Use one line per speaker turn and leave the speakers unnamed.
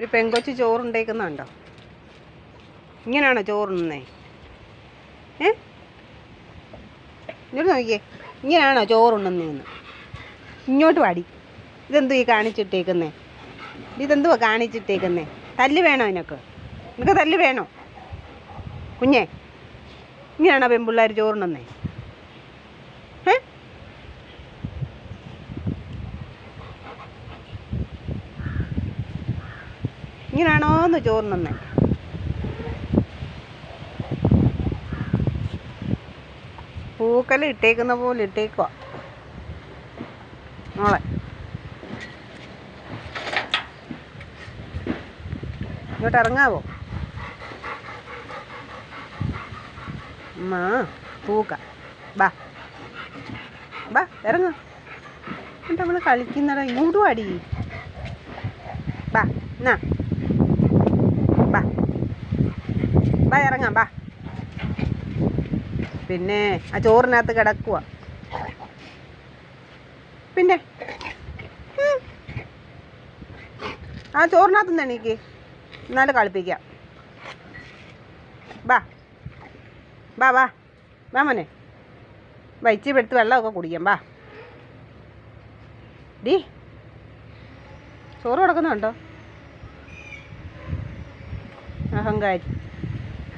ഒരു പെങ്കൊച്ച് ചോറുണ്ടേക്കുന്നുണ്ടോ ഇങ്ങനെയാണോ ചോറുണ്ണേ ഏ? ഇങ്ങോട്ട് നോക്കിയേ ഇങ്ങനെയാണോ ചോറുണ്ണുന്നതെന്ന് ഇങ്ങോട്ട് പാടി ഇതെന്തു ഈ കാണിച്ചിട്ടേക്കുന്നേ? ഇതെന്തുവാ കാണിച്ചിട്ടേക്കുന്നേ? തല്ല് വേണോ അതിനൊക്കെ? നിനക്ക് തല്ല് വേണോ? കുഞ്ഞേ ഇങ്ങനെയാണോ പെൺപിള്ളേർ ചോറുണ്ണുന്നേ? ഇങ്ങനെയാണോന്ന് ചോറുണ്ണുന്നേ പൂക്കല ഇട്ടേക്കുന്ന പോലെ ഇട്ടേക്കുക മോളെ. ഇങ്ങോട്ട് ഇറങ്ങാവോ? അമ്മ പൂക്ക. ബാ. ബാ ഇറങ്ങ. എന്നിട്ട് നമ്മൾ കളിക്കുന്നടാ. ഇങ്ങോട്ടും അടി ബാ എന്നാ ബാ ബാ ഇറങ്ങാം ബാ പിന്നെ ആ ചോറിനകത്ത് കിടക്കുക പിന്നെ? ആ ചോറിനകത്ത് നിന്ന് എണീക്ക്. എന്നാലും കളിപ്പിക്കാം. ബാ ബാ ബാ ബാ മോനെ. ബാ ഇച്ചിരി എടുത്ത് വെള്ളമൊക്കെ കുടിക്കാം ബാ ഡി. ചോറ് കിടക്കുന്നുണ്ടോ? അഹങ്കാരി.